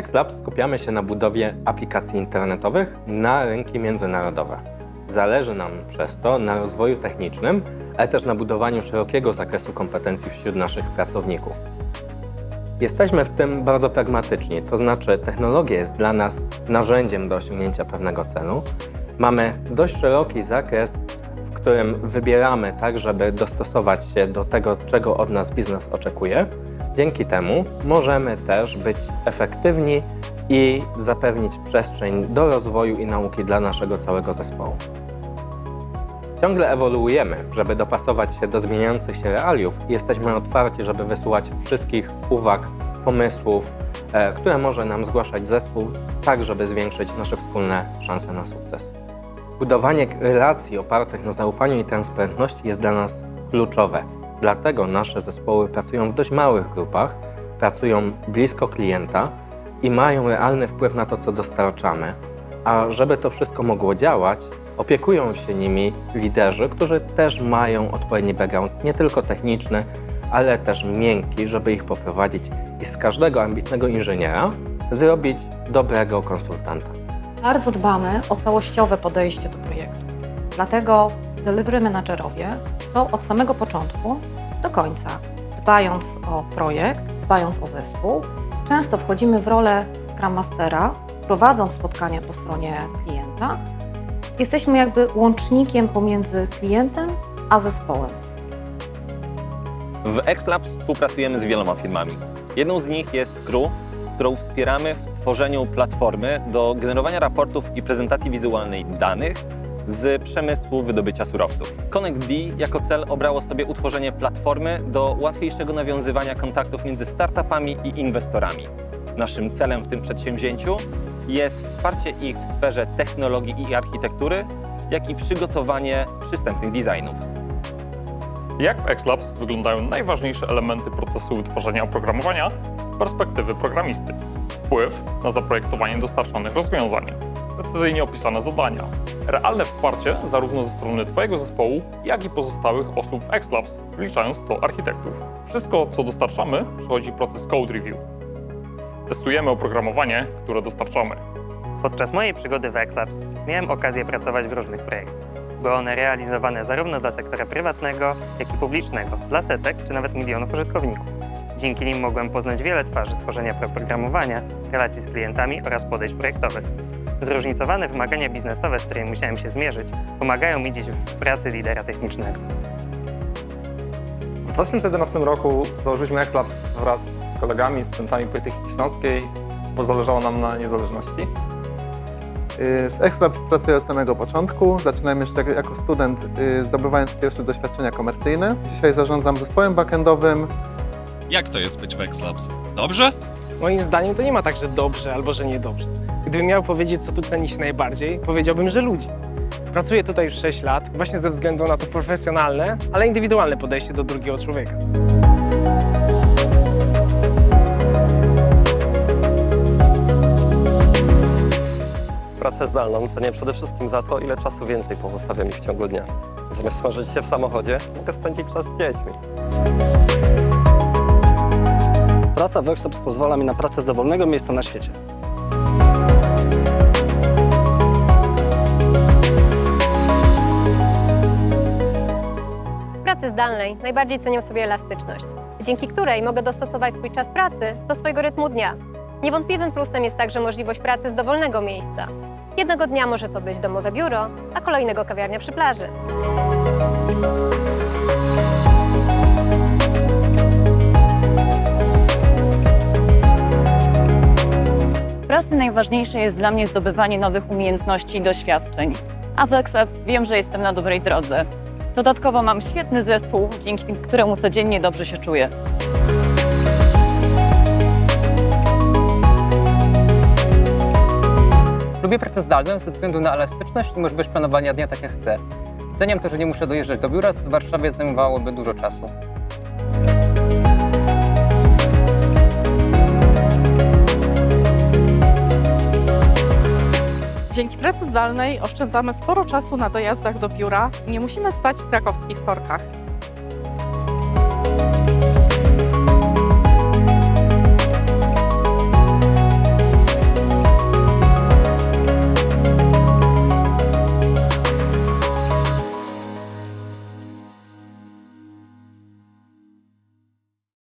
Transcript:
XLabs skupiamy się na budowie aplikacji internetowych na rynki międzynarodowe. Zależy nam przez to na rozwoju technicznym, ale też na budowaniu szerokiego zakresu kompetencji wśród naszych pracowników. Jesteśmy w tym bardzo pragmatyczni, to znaczy technologia jest dla nas narzędziem do osiągnięcia pewnego celu. Mamy dość szeroki zakres, w którym wybieramy tak, żeby dostosować się do tego, czego od nas biznes oczekuje. Dzięki temu możemy też być efektywni i zapewnić przestrzeń do rozwoju i nauki dla naszego całego zespołu. Ciągle ewoluujemy, żeby dopasować się do zmieniających się realiów jesteśmy otwarci, żeby wysłuchać wszystkich uwag, pomysłów, e, które może nam zgłaszać zespół, tak żeby zwiększyć nasze wspólne szanse na sukces. Budowanie relacji opartych na zaufaniu i transparentności jest dla nas kluczowe. Dlatego nasze zespoły pracują w dość małych grupach, pracują blisko klienta i mają realny wpływ na to, co dostarczamy. A żeby to wszystko mogło działać, opiekują się nimi liderzy, którzy też mają odpowiedni background, nie tylko techniczny, ale też miękki, żeby ich poprowadzić i z każdego ambitnego inżyniera zrobić dobrego konsultanta. Bardzo dbamy o całościowe podejście do projektu. Dlatego delivery managerowie są od samego początku do końca, dbając o projekt, dbając o zespół. Często wchodzimy w rolę Scrum Mastera, prowadząc spotkania po stronie klienta. Jesteśmy jakby łącznikiem pomiędzy klientem a zespołem. W XLabs współpracujemy z wieloma firmami. Jedną z nich jest Crew, którą wspieramy w tworzeniu platformy do generowania raportów i prezentacji wizualnej danych z przemysłu wydobycia surowców. Connect D jako cel obrało sobie utworzenie platformy do łatwiejszego nawiązywania kontaktów między startupami i inwestorami. Naszym celem w tym przedsięwzięciu jest wsparcie ich w sferze technologii i architektury, jak i przygotowanie przystępnych designów. Jak w XLabs wyglądają najważniejsze elementy procesu tworzenia oprogramowania z perspektywy programisty? Wpływ na zaprojektowanie dostarczanych rozwiązań, precyzyjnie opisane zadania, realne wsparcie zarówno ze strony Twojego zespołu, jak i pozostałych osób w XLabs, wliczając to architektów. Wszystko, co dostarczamy, przechodzi proces code review. Testujemy oprogramowanie, które dostarczamy. Podczas mojej przygody w Eclabs miałem okazję pracować w różnych projektach. Były one realizowane zarówno dla sektora prywatnego, jak i publicznego, dla setek czy nawet milionów użytkowników. Dzięki nim mogłem poznać wiele twarzy tworzenia oprogramowania, relacji z klientami oraz podejść projektowych. Zróżnicowane wymagania biznesowe, z którymi musiałem się zmierzyć, pomagają mi dziś w pracy lidera technicznego. W 2011 roku założyliśmy XLabs wraz z kolegami, studentami Politechniki Śląskiej, bo zależało nam na niezależności. Y, W Exlabs pracuję od samego początku. Zaczynałem jeszcze jako student, y, zdobywając pierwsze doświadczenia komercyjne. Dzisiaj zarządzam zespołem backendowym. Jak to jest być w X-Labs? Dobrze? Moim zdaniem to nie ma tak, że dobrze albo że niedobrze. Gdybym miał powiedzieć, co tu ceni się najbardziej, powiedziałbym, że ludzi. Pracuję tutaj już 6 lat, właśnie ze względu na to profesjonalne, ale indywidualne podejście do drugiego człowieka. Pracę zdalną cenię przede wszystkim za to, ile czasu więcej pozostawia mi w ciągu dnia. Zamiast smażyć się w samochodzie, mogę spędzić czas z dziećmi. Praca w Workshops pozwala mi na pracę z dowolnego miejsca na świecie. Pracy zdalnej najbardziej cenię sobie elastyczność, dzięki której mogę dostosować swój czas pracy do swojego rytmu dnia. Niewątpliwym plusem jest także możliwość pracy z dowolnego miejsca. Jednego dnia może to być domowe biuro, a kolejnego kawiarnia przy plaży. W pracy najważniejsze jest dla mnie zdobywanie nowych umiejętności i doświadczeń. A w Except wiem, że jestem na dobrej drodze. Dodatkowo mam świetny zespół, dzięki któremu codziennie dobrze się czuję. Lubię pracę zdalną ze względu na elastyczność i możliwość planowania dnia tak jak chcę. Ceniam to, że nie muszę dojeżdżać do biura, co w Warszawie zajmowałoby dużo czasu. Zdalnej oszczędzamy sporo czasu na dojazdach do biura nie musimy stać w krakowskich korkach.